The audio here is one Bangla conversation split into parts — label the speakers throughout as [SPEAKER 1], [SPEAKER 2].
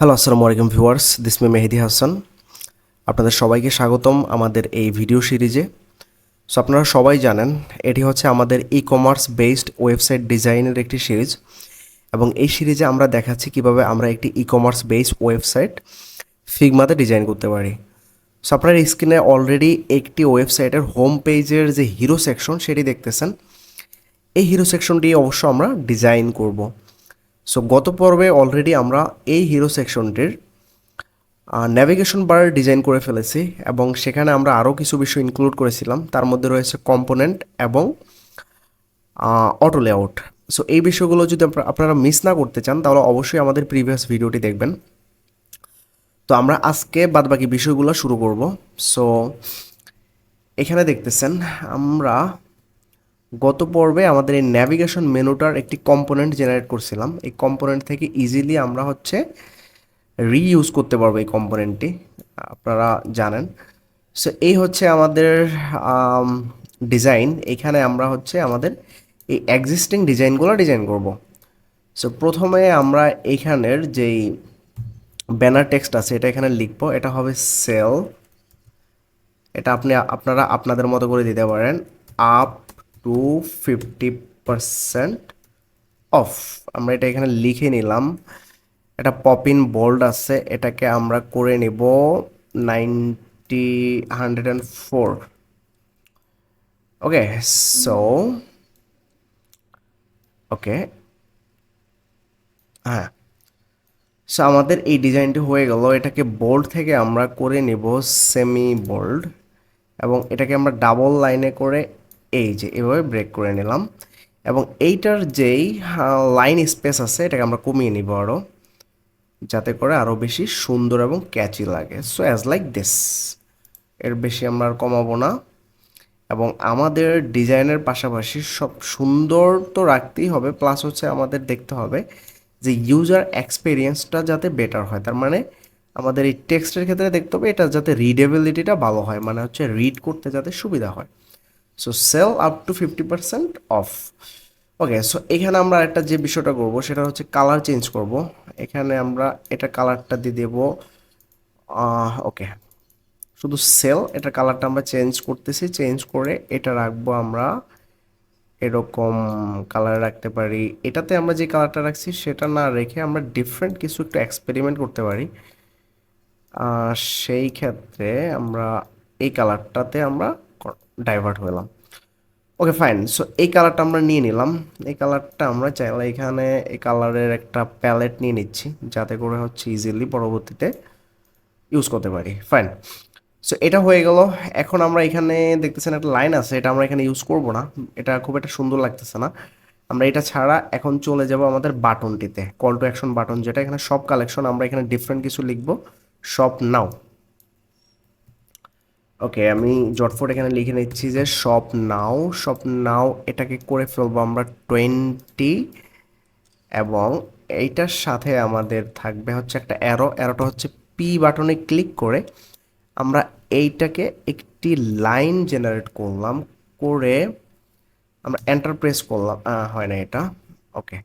[SPEAKER 1] হ্যালো, আসসালামু আলাইকুম ভিউয়ার্স, দিস মে মেহেদি হাসান। আপনাদের সবাইকে স্বাগতম আমাদের এই ভিডিও সিরিজে। সো আপনারা সবাই জানেন, এটি হচ্ছে আমাদের ই কমার্স বেসড ওয়েবসাইট ডিজাইনের একটি সিরিজ এবং এই সিরিজে আমরা দেখাচ্ছি কীভাবে আমরা একটি ই কমার্স বেসড ওয়েবসাইট ফিগমাতে ডিজাইন করতে পারি। সো আপনার স্ক্রিনে অলরেডি একটি ওয়েবসাইটের হোম পেজের যে হিরো সেকশন সেটি দেখতেছেন। এই হিরো সেকশনটি অবশ্য আমরা ডিজাইন করব। সো গত পর্বে অলরেডি আমরা এই হিরো সেকশনটির ন্যাভিগেশন বার ডিজাইন করে ফেলেছি এবং সেখানে আমরা আরও কিছু বিষয় ইনক্লুড করেছিলাম। তার মধ্যে রয়েছে কম্পোনেন্ট এবং অটো লেআউট সো এই বিষয়গুলো যদি আপনারা মিস না করতে চান, তাহলে অবশ্যই আমাদের প্রিভিয়াস ভিডিওটি দেখবেন। তো আমরা আজকে বাদবাকি বিষয়গুলো শুরু করব। সো এখানে দেখতেছেন, আমরা গত পর্বে আমাদের এই ন্যাভিগেশন মেনুটার একটি কম্পোনেন্ট জেনারেট করছিলাম। এই কম্পোনেন্ট থেকে ইজিলি আমরা হচ্ছে রিইউজ করতে পারব এই কম্পোনেন্টটি আপনারা জানেন। সো এই হচ্ছে আমাদের ডিজাইন এখানে আমরা হচ্ছে আমাদের এই এক্সিস্টিং ডিজাইনগুলো ডিজাইন করব। সো প্রথমে আমরা এইখানের যেই ব্যানার টেক্সট আছে, এটা এখানে লিখব। এটা হবে সেল এটা আপনি, আপনারা আপনাদের মতো করে দিতে পারেন। Up to fifty percent off আমরা এটা এখানে লিখে নিলাম। এটা পপ ইন বোল্ড আছে, এটাকে আমরা করে নিব ninety hundred and four okay so okay হ্যাঁ। সো আমাদের এই ডিজাইনটি হয়ে গেল। এটাকে বোল্ড থেকে আমরা করে নিব সেমি বোল্ড এবং এটাকে আমরা ডাবল লাইনে করে এই যে, এভাবে ব্রেক করে নিলাম। এবং এইটার যেই লাইন স্পেস আছে, এটাকে আমরা কমিয়ে নিব আরও যাতে করে আরও বেশি সুন্দর এবং ক্যাচি লাগে। সো অ্যাজ লাইক দিস এর বেশি আমরা আর কমাবো না। এবং আমাদের ডিজাইনের পাশাপাশি সব সুন্দর তো রাখতেই হবে প্লাস হচ্ছে আমাদের দেখতে হবে যে ইউজার এক্সপিরিয়েন্সটা যাতে বেটার হয়। তার মানে আমাদের এই টেক্সটের ক্ষেত্রে দেখতে হবে এটা যাতে রিডেবিলিটিটা ভালো হয় মানে হচ্ছে রিড করতে যাতে সুবিধা হয়। So sale up to fifty percent off okay so এখানে আমরা একটা যে বিষয়টা করব, সেটা হচ্ছে কালার চেঞ্জ করব। এখানে আমরা এটা কালারটা দিয়ে দেব ওকে শুধু সেল এটা কালারটা আমরা চেঞ্জ করতেছি চেঞ্জ করে এটা রাখব আমরা। এরকম কালার রাখতে পারি। এটাতে আমরা যে কালারটা রাখছি, সেটা না রেখে আমরা ডিফারেন্ট কিছু একটু এক্সপেরিমেন্ট করতে পারি। সেই ক্ষেত্রে আমরা এই কালারটাতে আমরা ডাইভার্ট হলাম ওকে ফাইন সো এই কালারটা আমরা নিয়ে নিলাম। এই কালারটা আমরা চাইলে এখানে এই কালারের একটা প্যালেট নিয়ে নিচ্ছি, যাতে করে হচ্ছে ইজিলি পরবর্তীতে ইউজ করতে পারি। ফাইন সো এটা হয়ে গেল। এখন আমরা এখানে দেখতেছেন একটা লাইন আছে, এটা আমরা এখানে ইউজ করব না। এটা খুব একটা সুন্দর লাগতেছে না। আমরা এটা ছাড়া এখন চলে যাব আমাদের বাটনটিতে কল টু অ্যাকশন বাটন যেটা এখানে সব কালেকশন আমরা এখানে ডিফারেন্ট কিছু লিখব। শপ নাও ওকে আমি জটফট এখানে লিখে নিচ্ছি যে শপ নাও শপ নাও এটাকে করে ফেলব আমরা টোয়েন্টি এবং এইটার সাথে আমাদের থাকবে হচ্ছে একটা অ্যারো অ্যারোটা হচ্ছে পি বাটনে ক্লিক করে আমরা এইটাকে একটি লাইন জেনারেট করলাম, করে আমরা এন্টার প্রেস করলাম। হয় না এটা। ওকে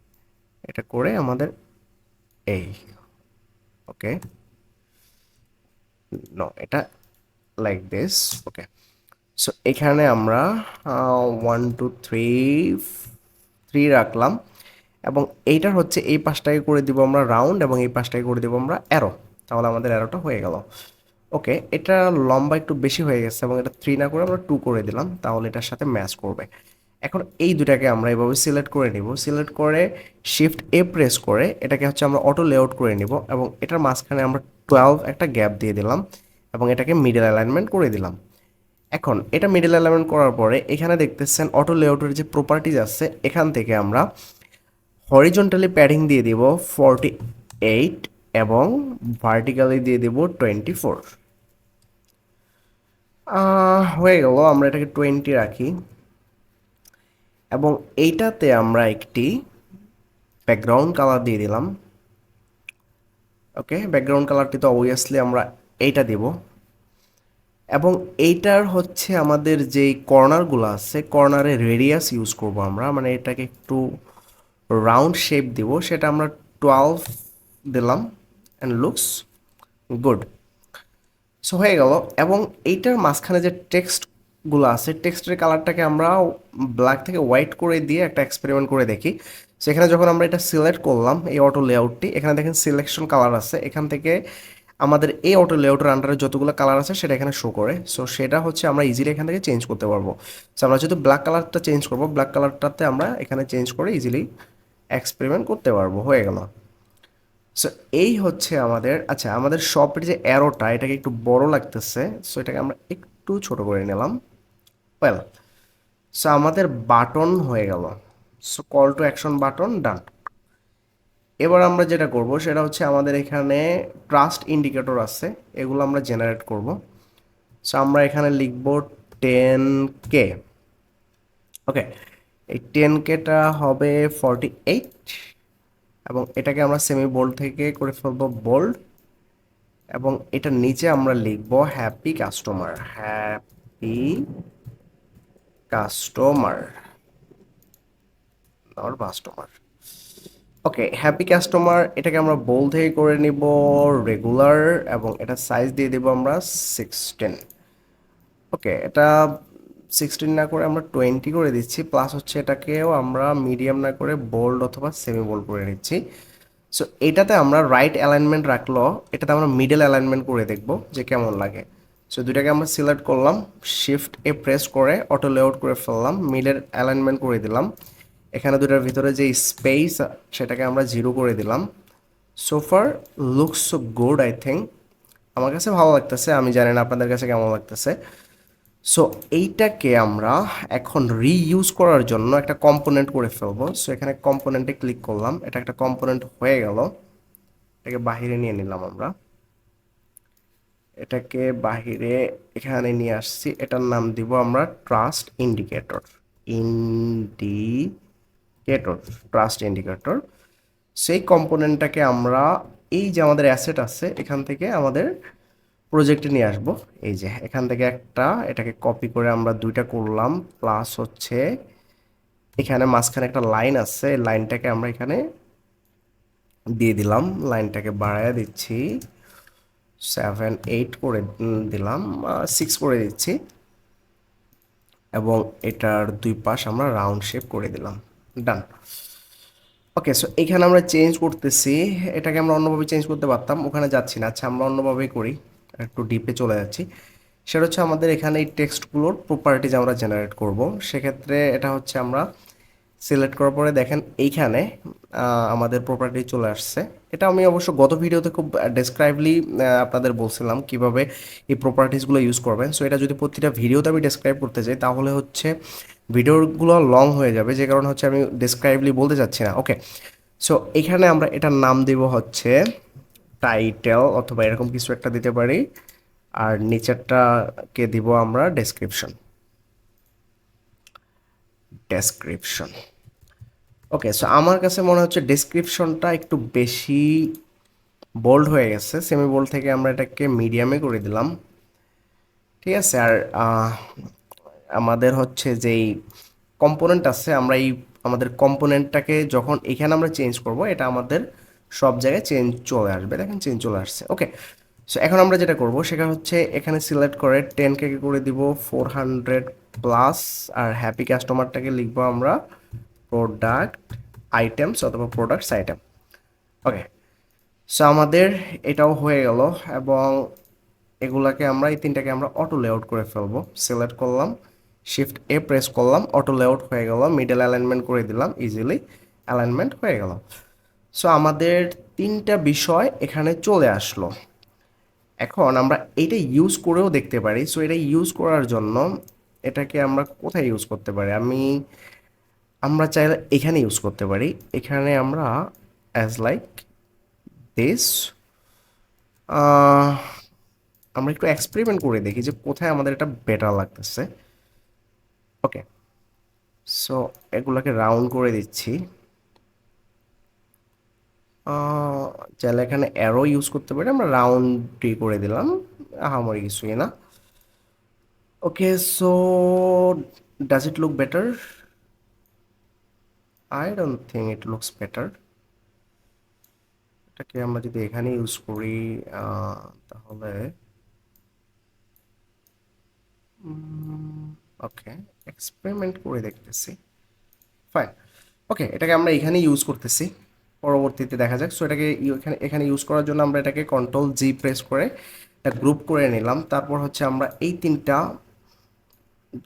[SPEAKER 1] এটা করে আমাদের এই। ওকে নো এটা লাইক দিস ওকে সো এখানে আমরা ওয়ান টু থ্রি থ্রি রাখলাম এবং এইটার হচ্ছে এই পাশটাকে করে দিব আমরা রাউন্ড এবং এই পাশটাকে করে দিব আমরা অ্যারো তাহলে আমাদের অ্যারোটা হয়ে গেল। ওকে, এটা লম্বা একটু বেশি হয়ে গেছে এবং এটা থ্রি না করে আমরা টু করে দিলাম, তাহলে এটার সাথে ম্যাচ করবে। এখন এই দুটাকে আমরা এভাবে সিলেক্ট করে নিব। সিলেক্ট করে শিফট এ প্রেস করে, এটাকে হচ্ছে আমরা অটো লেআউট করে নিব এবং এটার মাঝখানে আমরা টুয়েলভ একটা গ্যাপ দিয়ে দিলাম। এবং এটাকে মিডল অ্যালাইনমেন্ট করে দিলাম। এখন এটা মিডল অ্যালাইনমেন্ট করার পরে এখানে দেখতেছেন অটো লেআউটের যে প্রপার্টিজ আছে, এখান থেকে আমরা হরিজন্টালি প্যাডিং দিয়ে দিব ফর্টি এইট এবং ভার্টিক্যালি দিয়ে দিব টোয়েন্টি ফোর হয়ে গেল, আমরা এটাকে টোয়েন্টি রাখি। এবং এইটাতে আমরা একটি ব্যাকগ্রাউন্ড কালার দিয়ে দিলাম। ওকে ব্যাকগ্রাউন্ড কালারটি তো অবভিয়াসলি আমরা এইটা দেব। এবং এইটার হচ্ছে আমাদের যেই কর্নারগুলো আছে কর্নারে রেডিয়াস ইউজ করব আমরা। মানে এটাকে একটু রাউন্ড শেপ দিব। সেটা আমরা টুয়েলভ দিলাম। অ্যান্ড লুকস গুড সো হয়ে গেল। এবং এইটার মাঝখানে যে টেক্সটগুলো আছে টেক্সটের কালারটাকে আমরা ব্ল্যাক থেকে হোয়াইট করে দিয়ে একটা এক্সপেরিমেন্ট করে দেখি। সেখানে যখন আমরা এটা সিলেক্ট করলাম, এই অটো লেআউটটি এখানে দেখেন সিলেকশন কালার আছে। এখান থেকে আমাদের এই অটো লেআউটের আন্ডারে যতগুলো কালার আছে সেটা এখানে শো করে। সো সেটা হচ্ছে আমরা ইজিলি এখান থেকে চেঞ্জ করতে পারব। সো আমরা যেহেতু ব্ল্যাক কালারটা চেঞ্জ করব ব্ল্যাক কালারটাতে আমরা এখানে চেঞ্জ করে ইজিলি এক্সপেরিমেন্ট করতে পারব। হয়ে গেল। সো এই হচ্ছে আমাদের আচ্ছা আমাদের শপের যে অ্যারোটা এটাকে একটু বড় লাগতেছে। সো এটাকে আমরা একটু ছোট করে নিলাম। ওয়েল সো আমাদের বাটন হয়ে গেল। So call to action button done এবার আমরা যেটা করব, সেটা হচ্ছে আমাদের এখানে ট্রাস্ট ইন্ডিকেটর আছে, এগুলো আমরা জেনারেট করব। সো আমরা এখানে লিখব টেন কে ওকে এই টেন কেটা হবে ফর্টি এইট এবং এটাকে আমরা সেমি বোল্ড থেকে করে ফেলব বোল্ড এবং এটার নিচে আমরা লিখব happy customer happy customer customer okay happy customer এটাকে আমরা বোল থেকে করে নিব রেগুলার এবং এটা সাইজ দিয়ে দেব আমরা সিক্সটিন ওকে এটা সিক্সটিন না করে আমরা টোয়েন্টি করে দিচ্ছি প্লাস হচ্ছে এটাকেও আমরা মিডিয়াম না করে বোল্ড অথবা সেমি বোল্ড করে নিচ্ছি। সো এটাতে আমরা রাইট অ্যালাইনমেন্ট রাখল, এটাতে আমরা মিডল অ্যালাইনমেন্ট করে দেখব যে কেমন লাগে। সো দুটাকে আমরা সিলেক্ট করলাম শিফট এ প্রেস করে অটো লেআউট করে ফেললাম মিডল অ্যালাইনমেন্ট করে দিলাম। এখানে দুটার ভিতরে যে স্পেস সেটাকে আমরা জিরো করে দিলাম। So far looks so good I think আমার কাছে ভালো লাগতেছে, আমি জানি না আপনাদের কাছে কেমন লাগতেছে। সো এইটাকে আমরা এখন রিইউজ করার জন্য একটা কম্পোনেন্ট করে ফেলব। সো এখানে কম্পোনেন্টে ক্লিক করলাম। এটা একটা কম্পোনেন্ট হয়ে গেল। এটাকে বাহিরে নিয়ে নিলাম আমরা। এটাকে বাহিরে এখানে নিয়ে আসছি। এটার নাম দিব আমরা trust indicator indicator trust indicator সেই কম্পোনেন্টটাকে আমরা এই যে আমাদের অ্যাসেট আছে, এখান থেকে আমাদের প্রজেক্টে নিয়ে আসব। এই যে এখান থেকে একটা, এটাকে কপি করে আমরা দুইটা করলাম প্লাস হচ্ছে এখানে মাঝখানে একটা লাইন আছে লাইনটাকে আমরা এখানে দিয়ে দিলাম লাইনটাকে বাড়ায় দিচ্ছি সেভেন এইট করে দিলাম সিক্স করে দিচ্ছি, এবং এটার দুই পাশ আমরা রাউন্ড শেপ করে দিলাম। ডান ওকে সো এখানে আমরা চেঞ্জ করতেছি। এটাকে আমরা অন্যভাবে চেঞ্জ করতে পারতাম, ওখানে যাচ্ছি না। আচ্ছা আমরা অন্যভাবেই করি, একটু ডিপে চলে যাচ্ছি। সেটা হচ্ছে আমাদের এখানে এই টেক্সটগুলোর প্রপার্টিজ আমরা জেনারেট করব। সেক্ষেত্রে এটা হচ্ছে আমরা সিলেক্ট করার পরে দেখেন, এইখানে আমাদের প্রপার্টি চলে আসছে। এটা আমি অবশ্য গত ভিডিওতে খুব ডেসক্রাইবলি আপনাদের বলছিলাম কীভাবে এই প্রপার্টিসগুলো ইউজ করবেন। সো এটা যদি প্রতিটা ভিডিওতে আমি ডেসক্রাইব করতে চাই তাহলে হচ্ছে ভিডিওগুলো লং হয়ে যাবে, যে কারণে হচ্ছে আমি ডেসক্রাইবলি বলতে চাচ্ছি না। ওকে সো এখানে আমরা এটার নাম দেব হচ্ছে টাইটেল অথবা এরকম কিছু একটা দিতে পারি, আর নিচেরটাকে দিব আমরা ডেসক্রিপশন ডেসক্রিপশন ওকে সো আমার কাছে মনে হচ্ছে ডেসক্রিপশনটা একটু বেশি বোল্ড হয়ে গেছে সেমি বোল্ড থেকে আমরা এটাকে মিডিয়ামে করে দিলাম। ঠিক আছে, আর আমাদের হচ্ছে যেই কম্পোনেন্ট আছে, আমরা এই আমাদের কম্পোনেন্টটাকে যখন এখানে আমরা চেঞ্জ করব, এটা আমাদের সব জায়গায় চেঞ্জ চলে আসবে। দেখেন চেঞ্জ চলে আসছে। ওকে সো এখন আমরা যেটা করব, সেটা হচ্ছে এখানে সিলেক্ট করে টেন কে করে দিব ফোর হান্ড্রেড প্লাস আর হ্যাপি কাস্টমারটাকে লিখব আমরা প্রোডাক্ট আইটেমস অথবা প্রোডাক্টস আইটেম ওকে সো আমাদের এটাও হয়ে গেল এবং এগুলাকে আমরা, এই তিনটাকে আমরা অটো লেআউট করে ফেলব। সিলেক্ট করলাম। শিফট এ প্রেস করলাম অটো লেআউট হয়ে গেল মিডল অ্যালাইনমেন্ট করে দিলাম ইজিলি অ্যালাইনমেন্ট হয়ে গেল। সো আমাদের তিনটা বিষয় এখানে চলে আসলো। এখন আমরা এটা ইউজ করেও দেখতে পারি। সো এটা ইউজ করার জন্য এটাকে আমরা কোথায় ইউজ করতে পারি? আমি, আমরা চাইলে এখানে ইউজ করতে পারি। এখানে আমরা অ্যাজ লাইক দিস আমরা একটু এক্সপেরিমেন্ট করে দেখি যে কোথায় আমাদের এটা বেটার লাগতেছে। ওকে সো এগুলোকে রাউন্ড করে দিচ্ছি। চাইলে এখানে অ্যারো ইউজ করতে পারি, আমরা রাউন্ডটি করে দিলাম। আহামরি কিছুই না। Okay so does it look better I don't think it looks better এটাকে আমরা যদি এখানে ইউজ করি তাহলে ওকে এক্সপেরিমেন্ট করে দেখতেছি। ফাইন ওকে এটাকে আমরা এখানে ইউজ করতেছি। পরবর্তীতে দেখা যাক। সো এটাকে এখানে এখানে ইউজ করার জন্য আমরা এটাকে কন্ট্রোল জি প্রেস করে গ্রুপ করে নিলাম। তারপর হচ্ছে আমরা এই তিনটা,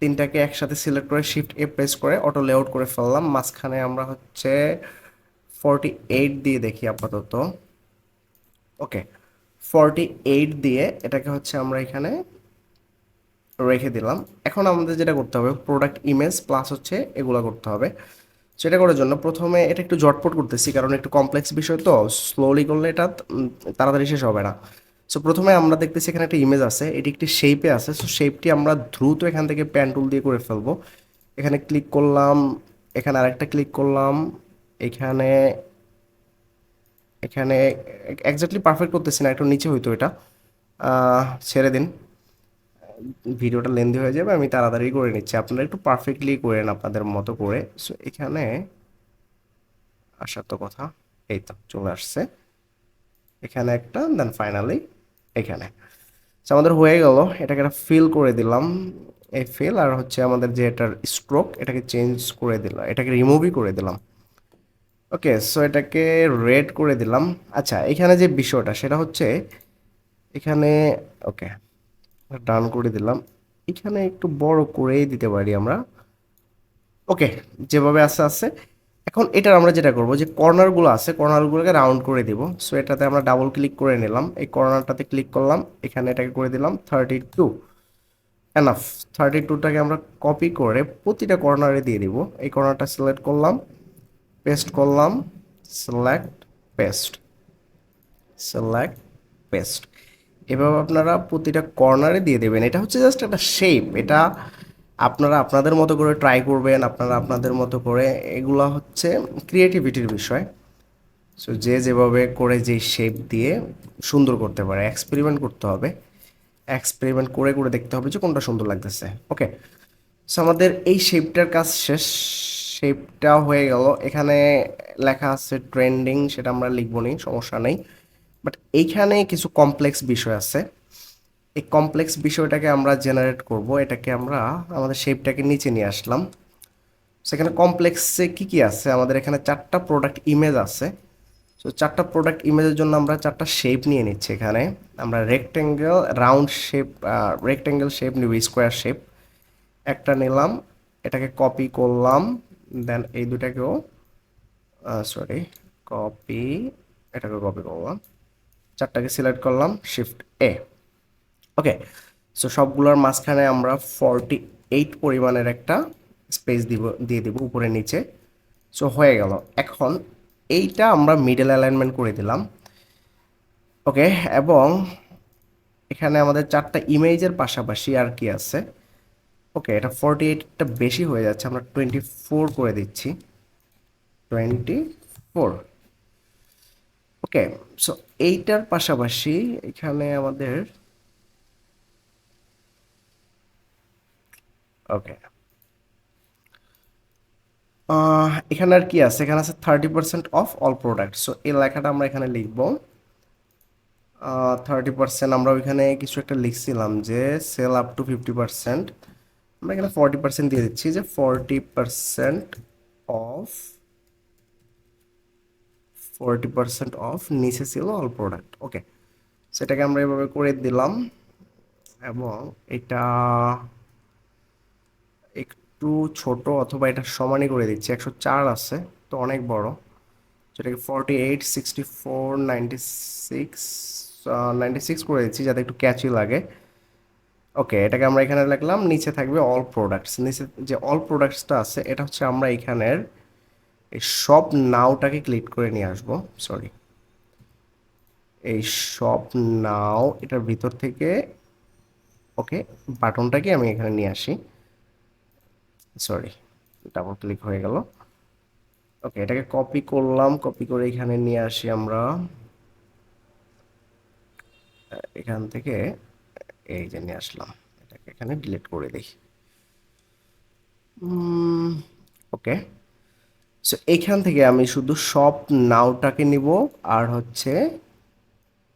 [SPEAKER 1] তিনটাকে একসাথে সিলেক্ট করে শিফট এ প্রেস করে অটো লেআউট করে ফেললাম। মাঝখানে আমরা হচ্ছে ফর্টি এইট দিয়ে দেখি আপাতত। ওকে ফর্টি এইট দিয়ে এটাকে হচ্ছে আমরা এখানে রেখে দিলাম। এখন আমাদের যেটা করতে হবে প্রোডাক্ট ইমেজ প্লাস হচ্ছে এগুলো করতে হবে। সেটা করার জন্য প্রথমে এটা একটু জটপট করতেছি, কারণ একটু কমপ্লেক্স বিষয় তো স্লোলি করলে এটা তাড়াতাড়ি শেষ হবে না। সো প্রথমে আমরা দেখতেছি এখানে একটা ইমেজ আছে, এটি একটি শেপে আছে। সো শেপটি আমরা দ্রুত এখান থেকে প্যান টুল দিয়ে করে ফেলব। এখানে ক্লিক করলাম, এখানে আরেকটা ক্লিক করলাম, এখানে এখানে এক্স্যাক্টলি পারফেক্ট করতেছি না, একটু নিচে হইতো এটা। ছেড়ে দিন। ভিডিওটা লেন্দি হয়ে যাবে, আমি তাড়াতাড়ি করে নিচ্ছি। আপনারা একটু পারফেক্টলি করেন আপনাদের মতো করে। সো এখানে আসার তো কথা। এই তো, চলে আসছে। এখানে একটা দেন ফাইনালি এখানে। আমাদের হয়ে গেল। এটাকে একটা ফিল করে দিলাম। এই ফিল আর হচ্ছে আমাদের যে এটার স্ট্রোক এটাকে চেঞ্জ করে দিলাম। এটাকে রিমুভই করে দিলাম। ওকে সো এটাকে রেড করে দিলাম। আচ্ছা এখানে যে বিষয়টা, সেটা হচ্ছে এখানে ওকে ডান করে দিলাম। এখানে একটু বড় করেই দিতে পারি আমরা। ওকে, যেভাবে আছে আছে। এখন এটার আমরা যেটা করব যে কর্নারগুলো আছে কর্নারগুলোকে রাউন্ড করে দিব। সো এটাতে আমরা ডাবল ক্লিক করে নিলাম। এই কর্নারটাতে ক্লিক করলাম, এখানে এটাকে করে দিলাম থার্টি টু এনাফ থার্টি টুটাকে আমরা কপি করে প্রতিটা কর্নারে দিয়ে দিব। এই কর্নারটা সিলেক্ট করলাম পেস্ট করলাম সিলেক্ট পেস্ট সিলেক্ট পেস্ট এভাবে আপনারা প্রতিটা কর্নারে দিয়ে দেবেন। এটা হচ্ছে জাস্ট একটা শেপ এটা আপনারা আপনাদের মতো করে ট্রাই করবেন, আপনারা আপনাদের মতো করে। এগুলা হচ্ছে ক্রিয়েটিভিটির বিষয়। সো যে যেভাবে করে যে শেপ দিয়ে সুন্দর করতে পারে। এক্সপেরিমেন্ট করতে হবে। এক্সপেরিমেন্ট করে করে দেখতে হবে যে কোনটা সুন্দর লাগতেছে। ওকে সো আমাদের এই শেপটার কাজ শেষ। শেপটা হয়ে গেল। এখানে লেখা আছে ট্রেন্ডিং সেটা আমরা লিখব নি, সমস্যা নেই। বাট এইখানে কিছু কমপ্লেক্স বিষয় আছে। এই কমপ্লেক্স বিষয়টাকে আমরা জেনারেট করব। এটাকে আমরা আমাদের শেপটাকে নিচে নিয়ে আসলাম। সেখানে কমপ্লেক্সে কি কি আছে? আমাদের এখানে চারটা প্রোডাক্ট ইমেজ আছে। সো চারটা প্রোডাক্ট ইমেজের জন্য আমরা চারটা শেপ নিয়ে নিচ্ছি এখানে। আমরা rectangle round shape rectangle shape নিব স্কোয়ার শেপ একটা নিলাম, এটাকে কপি করলাম দেন এই দুটাকেও সরি কপি এটাকে কপি করলাম। চারটাকে সিলেক্ট করলাম শিফট এ ওকে সো সবগুলোর মাঝখানে আমরা ফর্টি এইট পরিমাণের একটা স্পেস দিব, দিয়ে দিব উপরে নিচে। সো হয়ে গেল। এখন এইটা আমরা মিডল অ্যালাইনমেন্ট করে দিলাম। ওকে এবং এখানে আমাদের চারটা ইমেজের পাশাপাশি আর কি আছে। ওকে এটা ফর্টি এইটটা বেশি হয়ে যাচ্ছে, আমরা টোয়েন্টি ফোর করে দিচ্ছি। টোয়েন্টি ফোর ওকে সো এইটার পাশাপাশি এখানে আমাদের ওকে এখানে আর কি আছে? এখানে আছে thirty percent off all product so এই লেখাটা আমরা এখানে লিখব। থার্টি পার্সেন্ট আমরা ওইখানে কিছু একটা লিখছিলাম যে sale up to fifty percent আমরা এখানে ফর্টি পার্সেন্ট দিয়ে দিচ্ছি যে forty percent off forty percent off নিচে ছিল অল প্রোডাক্ট ওকে সেটাকে আমরা এভাবে করে দিলাম, এবং এটা একটু ছোট অথবা এটা সমানই করে দিচ্ছি, একশো চার আছে, তো অনেক বড়। যেটাকে forty eight sixty four ninety six ninety six করে দিচ্ছি যাতে একটু ক্যাচি লাগে। ওকে এটাকে আমরা এখানে লিখলাম, নিচে থাকবে অল প্রোডাক্টস নিচে যে অল প্রোডাক্টসটা আছে, এটা হচ্ছে আমরা এখানের এই সব নাওটাকে ক্লিক করে নিয়ে আসব সরি এই সব নাও, এটার ভিতর থেকে, ওকে, বাটনটাকে আমি এখানে নিয়ে আসি। সরি ডাবল ক্লিক হয়ে গেল। ওকে, এটাকে কপি করলাম কপি করে এখানে নিয়ে আসি আমরা। এখান থেকে, এই যে নিয়ে আসলাম, এটাকে এখানে ডিলিট করে দিই। ওকে। সো এইখান থেকে আমি শুধু সব নাওটাকে নিব আর হচ্ছে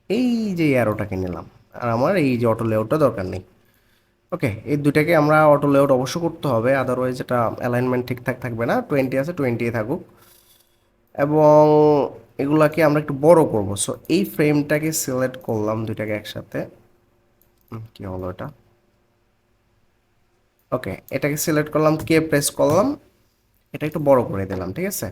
[SPEAKER 1] এই যে অ্যারোটাকে নিলাম। আর আমার এই যে অটো লেআউটটা দরকার নেই। ওকে এই দুটাকে আমরা অটো লেআউট অবশ্য করতে হবে আদারওয়াইজ এটা অ্যালাইনমেন্ট ঠিকঠাক থাকবে না। টোয়েন্টি আছে টোয়েন্টি থাকুক। এবং এগুলাকে আমরা একটু বড় করব। সো এই ফ্রেমটাকে সিলেক্ট করলাম দুইটাকে একসাথে। কি হলো এটা? ওকে এটাকে সিলেক্ট করলাম, কে প্রেস করলাম? এটা একটু বড় করে দিলাম, ঠিক আছে?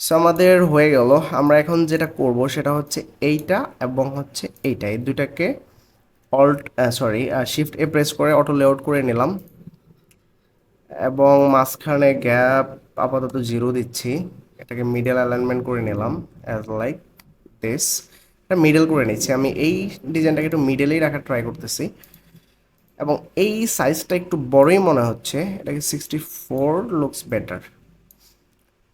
[SPEAKER 1] সো আমাদের হয়ে গেল। আমরা এখন যেটা করব সেটা হচ্ছে এইটা এবং হচ্ছে এইটা। এই দুইটাকে alt sorry shift A press করে অটো লেআউট করে নিলাম। এবং মাঝখানে গ্যাপ আপাতত জিরো দিচ্ছি। এটাকে মিডল অ্যালাইনমেন্ট করে নিলাম অ্যাজ লাইক দিস এটা মিডল করে নিচ্ছি। আমি এই ডিজাইনটাকে একটু মিডলেই রাখার ট্রাই করতেছি। এবং এই সাইজটা একটু বড়ই মনে হচ্ছে। এটাকে sixty four looks better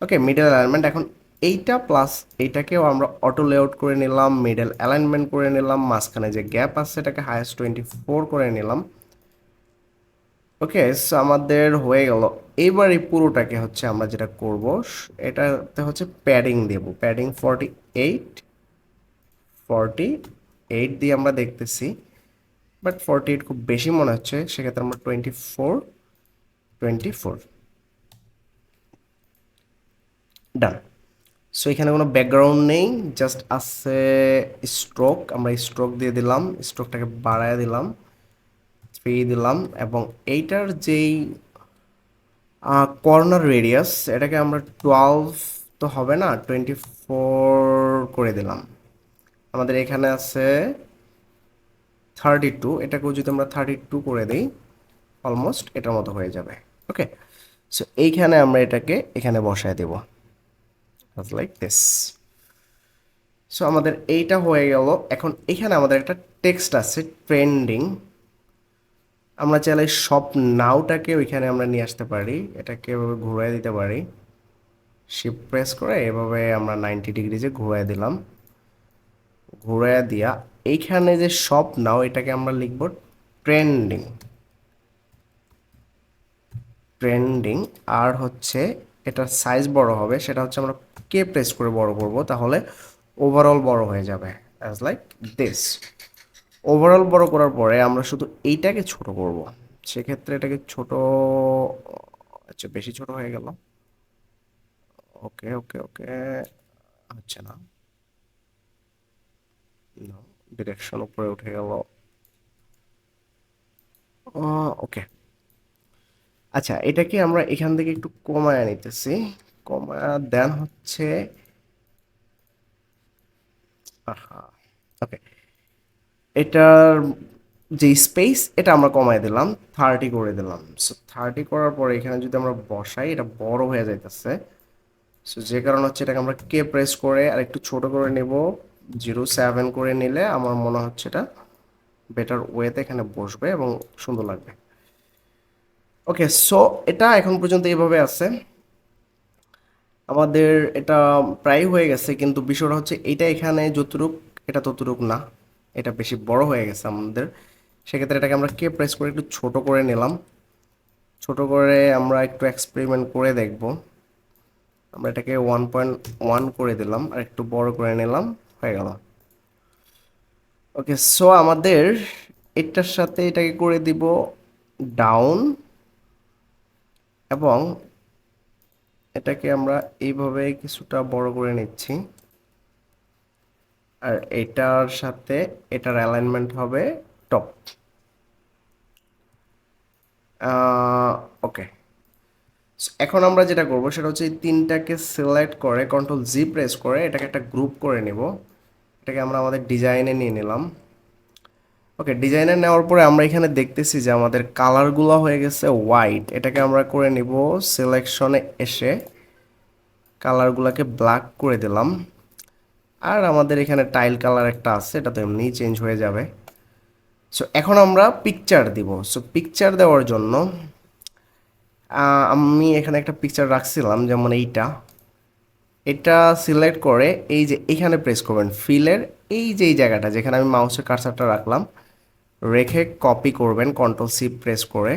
[SPEAKER 1] okay middle alignment এখন এইটা প্লাস এইটাকেও আমরা অটো লেআউট করে নিলাম মিডল অ্যালাইনমেন্ট করে নিলাম, মাঝখানে যে গ্যাপ আছে এটাকে হায়েস্ট টোয়েন্টি ফোর করে নিলাম। ওকে সো আমাদের হয়ে গেল। এবার এই পুরোটাকে হচ্ছে আমরা যেটা করব, এটাতে হচ্ছে প্যাডিং দেব। Padding forty eight forty eight দিয়ে আমরা দেখতেছি। বাট ফর্টি এইট খুব বেশি মনে হচ্ছে, সেক্ষেত্রে আমরা twenty four twenty four. Done so এখানে কোনো ব্যাকগ্রাউন্ড নেই জাস্ট আছে স্ট্রোক আমরা স্ট্রোক দিয়ে দিলাম স্ট্রোকটাকে বাড়ায় দিলাম থ্রি দিলাম, এবং এইটার যেই কর্নার রেডিয়াস এটাকে আমরা টুয়েলভ তো হবে না, টোয়েন্টি ফোর করে দিলাম। আমাদের এখানে আছে থার্টি টু এটাকেও যদি আমরা থার্টি টু করে দিই অলমোস্ট এটার মতো হয়ে যাবে ওকে সো এইখানে আমরা এটাকে এখানে বসায় দেব লাইক দিস সো আমাদের এইটা হয়ে গেল, এখন এখানে আমাদের একটা টেক্সট আছে ট্রেন্ডিং আমরা চাইলে সব নাওটাকে ওইখানে আমরা নিয়ে আসতে পারি, এটাকে এভাবে ঘুরাই দিতে পারি। শিপ প্রেস করে এভাবে আমরা নাইনটি ডিগ্রিজে ঘুরাই দিলাম। ঘুরাইয়া দিয়া এইখানে যে সব, নাও এটাকে আমরা লিখব ট্রেন্ডিং ট্রেন্ডিং আর হচ্ছে এটার সাইজ বড় হবে, সেটা হচ্ছে আমরা কে প্রেস করে বড় করব? তাহলে ওভারঅল বড় হয়ে যাবে অ্যাজ লাইক দিস ওভারঅল বড় করার পরে আমরা শুধু এইটাকে ছোট করব। সেক্ষেত্রে এটাকে ছোট আচ্ছা বেশি ছোট হয়ে গেল। ওকে ওকে ওকে আচ্ছা না। ডিরেকশন উপরে উঠে গেল। ওকে আচ্ছা এটাকে আমরা এখান থেকে একটু কমায় নিতেছি? কমায় দেন হচ্ছে ওকে এটার যে স্পেস এটা আমরা কমায় দিলাম থার্টি করে দিলাম। সো থার্টি করার পরে এখানে যদি আমরা বসাই, এটা বড় হয়ে যাইতেছে। সো যে কারণ হচ্ছে এটাকে আমরা কে প্রেস করে আর একটু ছোট করে নেব। জিরো সেভেন করে নিলে আমার মনে হচ্ছে এটা বেটার ওয়েতে এখানে বসবে এবং সুন্দর লাগবে। ওকে সো এটা এখন পর্যন্ত এইভাবে আছে। আমাদের এটা প্রায় হয়ে গেছে, কিন্তু বিষয়টা হচ্ছে এটা এখানে যতটুক, এটা ততটুক না। এটা বেশি বড় হয়ে গেছে আমাদের। সেক্ষেত্রে এটাকে আমরা কে প্রেস করে? একটু ছোট করে নিলাম। ছোট করে আমরা একটু এক্সপেরিমেন্ট করে দেখব। আমরা এটাকে ওয়ান পয়েন্ট ওয়ান করে দিলাম, আর একটু বড় করে নিলাম। হয়ে গেল। ওকে সো আমাদের এটার সাথে এটাকে করে দিব ডাউন এবং এটাকে আমরা এইভাবে কিছুটা বড় করে নিচ্ছি। আর এটার সাথে এটার অ্যালাইনমেন্ট হবে টপ ওকে এখন আমরা যেটা করব সেটা হচ্ছে এই তিনটাকে সিলেক্ট করে কন্ট্রোল জি প্রেস করে, এটাকে একটা গ্রুপ করে নেব। এটাকে আমরা আমাদের ডিজাইনে নিয়ে নিলাম। ওকে ডিজাইনে নেওয়ার পরে আমরা এখানে দেখতেছি যে আমাদের কালারগুলো হয়ে গেছে হোয়াইট এটাকে আমরা করে নিব সিলেকশনে এসে। কালারগুলোকে ব্ল্যাক করে দিলাম। আর আমাদের এখানে টাইল কালার একটা আছে, এটা তো এমনিই চেঞ্জ হয়ে যাবে। সো এখন আমরা পিকচার দিব। সো পিকচার দেওয়ার জন্য আমি এখানে একটা পিকচার রাখছিলাম, যেমন এইটা। এটা সিলেক্ট করে এই যে এখানে প্রেস করবেন ফিলের এই যে এই জায়গাটা, যেখানে আমি মাউসের কার্সারটা রাখলাম, রেখে কপি করবেন কন্ট্রোল সি প্রেস করে।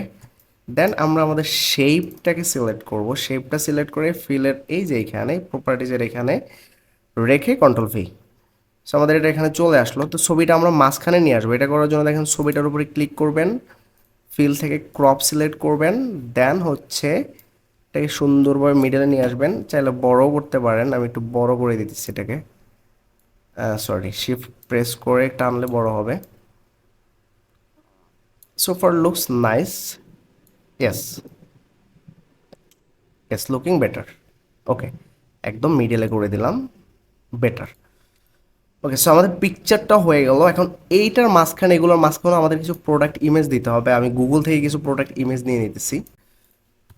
[SPEAKER 1] দেন আমরা আমাদের শেপটাকে সিলেক্ট করব। শেপটা সিলেক্ট করে ফিলের এই যে এখানে প্রপার্টিজের এখানে রেখে কন্ট্রোল ভি সো আমাদের এটা এখানে চলে আসলো। তো ছবিটা আমরা মাঝখানে নিয়ে আসব। এটা করার জন্য দেখেন ছবিটার উপরে ক্লিক করবেন। ফিল থেকে ক্রপ সিলেক্ট করবেন দেন হচ্ছে এটাকে সুন্দরভাবে মিডলে নিয়ে আসবেন। চাইলে বড়ও করতে পারেন, আমি একটু বড় করে দিতেছি এটাকে। সরি শিফট প্রেস করে টানলে বড় হবে। So far looks nice. Yes. Yes, looking better. ওকে একদম মিডলে করে দিলাম বেটার ওকে সো আমাদের পিকচারটা হয়ে গেল। এখন এইটার মাঝখানে, এগুলোর মাঝখানে আমাদের কিছু প্রোডাক্ট ইমেজ দিতে হবে। আমি গুগল থেকে কিছু প্রোডাক্ট ইমেজ নিয়ে নিতেছি।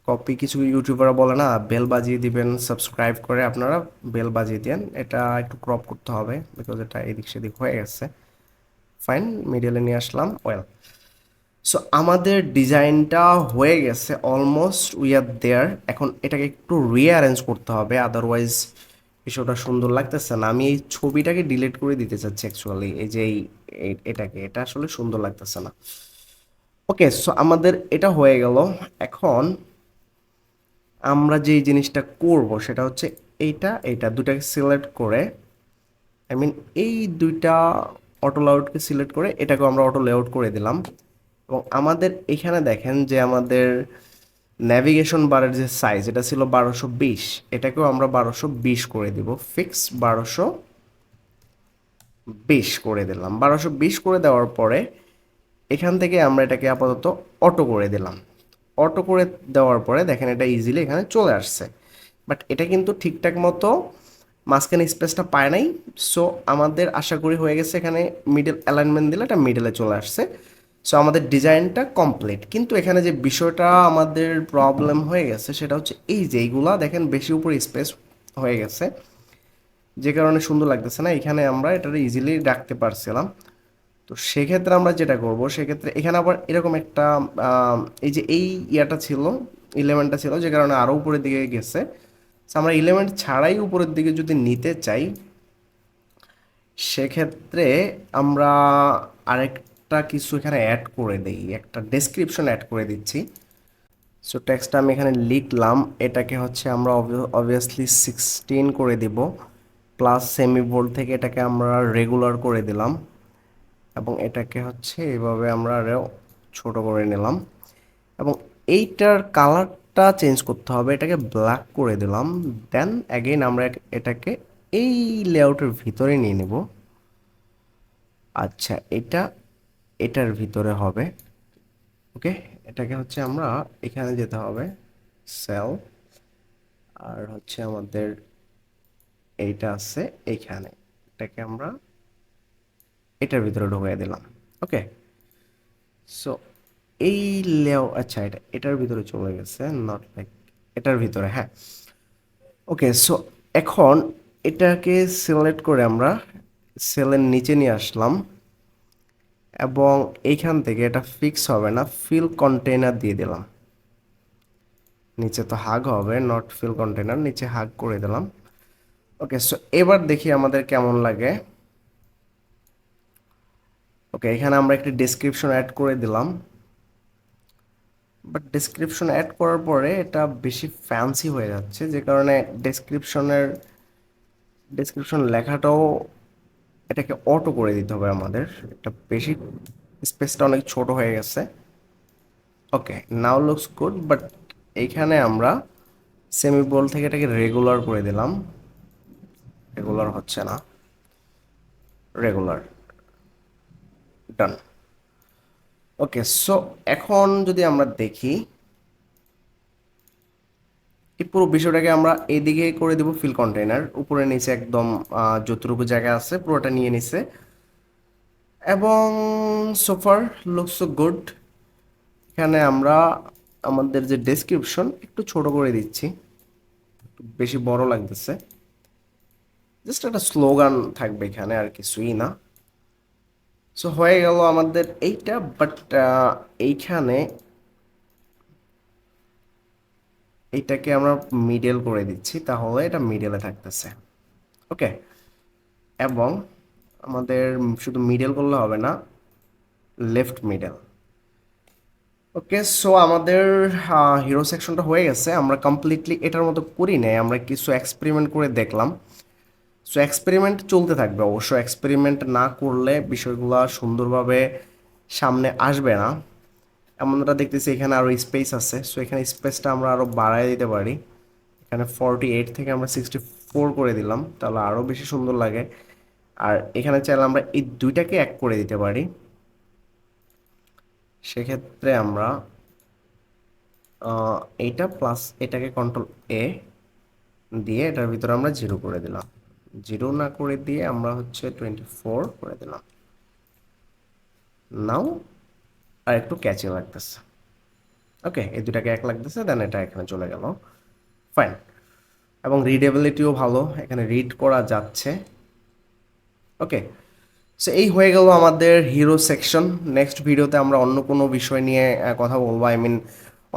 [SPEAKER 1] কপি কিছু ইউটিউবাররা বলে না বেল বাজিয়ে দিবেন সাবস্ক্রাইব করে আপনারা বেল বাজিয়ে দেন। এটা একটু ক্রপ করতে হবে বিকজ এটা এদিক সেদিক হয়ে গেছে। ফাইন মিডিলে নিয়ে আসলাম। ওয়েল সো আমাদের ডিজাইনটা হয়ে গেছে অলমোস্ট উই আর দেয়ার এখন এটাকে একটু রিঅ্যারেঞ্জ করতে হবে আদারওয়াইজ বিষয়টা সুন্দর লাগতেছে না। আমি এই ছবিটাকে ডিলিট করে দিতে চাচ্ছি অ্যাকচুয়ালি এই যে এই এটাকে। এটা আসলে সুন্দর লাগতেছে না। ওকে সো আমাদের এটা হয়ে গেল। এখন আমরা যেই জিনিসটা করব সেটা হচ্ছে এইটা এইটা দুটাকে সিলেক্ট করে আই মিন এই দুইটা অটো লেআউটকে সিলেক্ট করে এটাকেও আমরা অটো লেআউট করে দিলাম। এবং আমাদের এখানে দেখেন যে আমাদের ন্যাভিগেশন বারের যে সাইজ এটা ছিল বারোশো বিশ, এটাকেও আমরা বারোশো বিশ করে দিব। ফিক্স বারোশো বিশ করে দিলাম। বারোশো বিশ করে দেওয়ার পরে এখান থেকে আমরা এটাকে আপাতত অটো করে দিলাম। অটো করে দেওয়ার পরে দেখেন এটা ইজিলি এখানে চলে আসছে। বাট এটা কিন্তু ঠিকঠাক মতো মাঝখানে স্পেসটা পায় নাই। সো আমাদের আশা করি হয়ে গেছে এখানে মিডল অ্যালাইনমেন্ট দিলে এটা মিডলে চলে আসছে। সো আমাদের ডিজাইনটা কমপ্লিট কিন্তু এখানে যে বিষয়টা আমাদের প্রবলেম হয়ে গেছে, সেটা হচ্ছে এই যে এইগুলা, দেখেন বেশি উপরে স্পেস হয়ে গেছে। যে কারণে সুন্দর লাগতেছে না, এখানে আমরা এটা ইজিলি রাখতে পারছিলাম। তো সেক্ষেত্রে আমরা যেটা করব, সেক্ষেত্রে এখানে আবার এরকম একটা এই যে এই ইয়াটা ছিল ইলেভেন্টটা ছিল, যে কারণে আরও উপরের দিকে গেছে। আমরা ইলেভেন্ট ছাড়াই উপরের দিকে যদি নিতে চাই, সেক্ষেত্রে আমরা আরেকটা কিছু এখানে অ্যাড করে দিই, একটা ডেসক্রিপশন অ্যাড করে দিচ্ছি। সো টেক্সটটা আমি এখানে লিখলাম, এটাকে হচ্ছে আমরা অবভিয়াসলি সিক্সটিন করে দিব প্লাস সেমি বোল্ড থেকে এটাকে আমরা রেগুলার করে দিলাম, এবং এটাকে হচ্ছে এইভাবে আমরা আরও ছোট করে নিলাম। এবং এইটার কালারটা চেঞ্জ করতে হবে, এটাকে ব্ল্যাক করে দিলাম দেন অ্যাগেইন আমরা এটাকে এই লেআউটের ভিতরে নিয়ে নেব। আচ্ছা এটা এটার ভিতরে হবে, ওকে? এটাকে হচ্ছে আমরা এখানে যেতে হবে, সেল, আর হচ্ছে আমাদের এইটা আছে এইখানে এটাকে আমরা এটার ভিতরে ঢুকিয়ে দিলাম, ওকে? সো এই লেও আচ্ছা এটা এটার ভিতরে চলে গেছে নট লাইক এটার ভিতরে হ্যাঁ। ওকে সো এখন এটাকে সিলেক্ট করে আমরা সেলের নিচে নিয়ে আসলাম। এবং এইখান থেকে এটা ফিক্স হবে না ফিল কন্টেইনার দিয়ে দিলাম। নিচে তো হাগ হবে নট ফিল কন্টেইনার নিচে হাগ করে দিলাম। ওকে সো এবার দেখি আমাদের কেমন লাগে। ওকে এখানে আমরা একটি ডেসক্রিপশন অ্যাড করে দিলাম। বাট ডেসক্রিপশন অ্যাড করার পরে এটা বেশি ফ্যান্সি হয়ে যাচ্ছে, যে কারণে ডেসক্রিপশনের ডেসক্রিপশন লেখাটাও এটাকে অটো করে দিতে হবে আমাদের। এটা বেশি স্পেসটা অনেক ছোট হয়ে গেছে। Okay now looks good but এইখানে আমরা সেমি বল থেকে এটাকে রেগুলার করে দিলাম। রেগুলার হচ্ছে না। রেগুলার ডান ওকে সো এখন যদি আমরা দেখি এই পুরো বিষয়টাকে আমরা এইদিকে করে দেব ফিল কন্টেইনার উপরে নিচে একদম যতটুকু জায়গা আছে পুরোটা নিয়ে নিছে। এবং সোফার লুকস গুড এখানে আমরা আমাদের যে ডেসক্রিপশন একটু ছোট করে দিচ্ছি। বেশি বড় লাগতেছে। জাস্ট একটা স্লোগান থাকবে এখানে আর কিছুই না। সো হয়ে গেল আমাদের এইটা বাট এইখানে এইটাকে আমরা মিডল করে দিচ্ছি, তাহলে এটা মিডলে থাকতেছে। ওকে এবং আমাদের শুধু মিডল করলে হবে না লেফট মিডল ওকে সো আমাদের হিরো সেকশনটা হয়ে গেছে। আমরা কমপ্লিটলি এটার মতো করি নাই, আমরা কিছু এক্সপেরিমেন্ট করে দেখলাম। সো এক্সপেরিমেন্ট চলতে থাকবে অবশ্য। এক্সপেরিমেন্ট না করলে বিষয়গুলো সুন্দরভাবে সামনে আসবে না। এমনটা দেখতেছি এখানে আরও স্পেস আছে। সো এখানে স্পেসটা আমরা আরও বাড়ায় দিতে পারি। এখানে ফর্টি এইট থেকে আমরা সিক্সটি ফোর করে দিলাম, তাহলে আরও বেশি সুন্দর লাগে। আর এখানে চাইলে আমরা এই দুইটাকে এক করে দিতে পারি। সেক্ষেত্রে আমরা এইটা প্লাস এটাকে কন্ট্রোল এ দিয়ে এটার ভিতরে আমরা জিরো করে দিলাম। জিরো না করে দিয়ে আমরা হচ্ছে টোয়েন্টি ফোর করে দিলাম। নাও আর একটু ক্যাচে লাগতেছে। ওকে এই দুটাকে এক লাগতেছে দেন এটা এখানে চলে গেল। ফাইন এবং রিডেবিলিটিও ভালো, এখানে রিড করা যাচ্ছে। ওকে সো এই হয়ে গেল আমাদের হিরো সেকশন নেক্সট ভিডিওতে আমরা অন্য কোনো বিষয় নিয়ে কথা বলব। আই মিন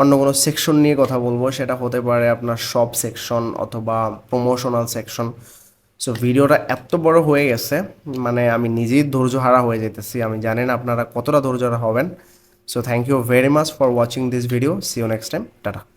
[SPEAKER 1] অন্য কোনো সেকশন নিয়ে কথা বলব। সেটা হতে পারে আপনার সব সেকশন অথবা প্রমোশনাল সেকশন সো ভিডিওটা এত বড় হয়ে গেছে মানে আমি নিজেই ধৈর্য হারা হয়ে যেতেছি। আমি জানি না আপনারা কতটা ধৈর্য হবেন। So thank you very much for watching this video. See you next time. Tata.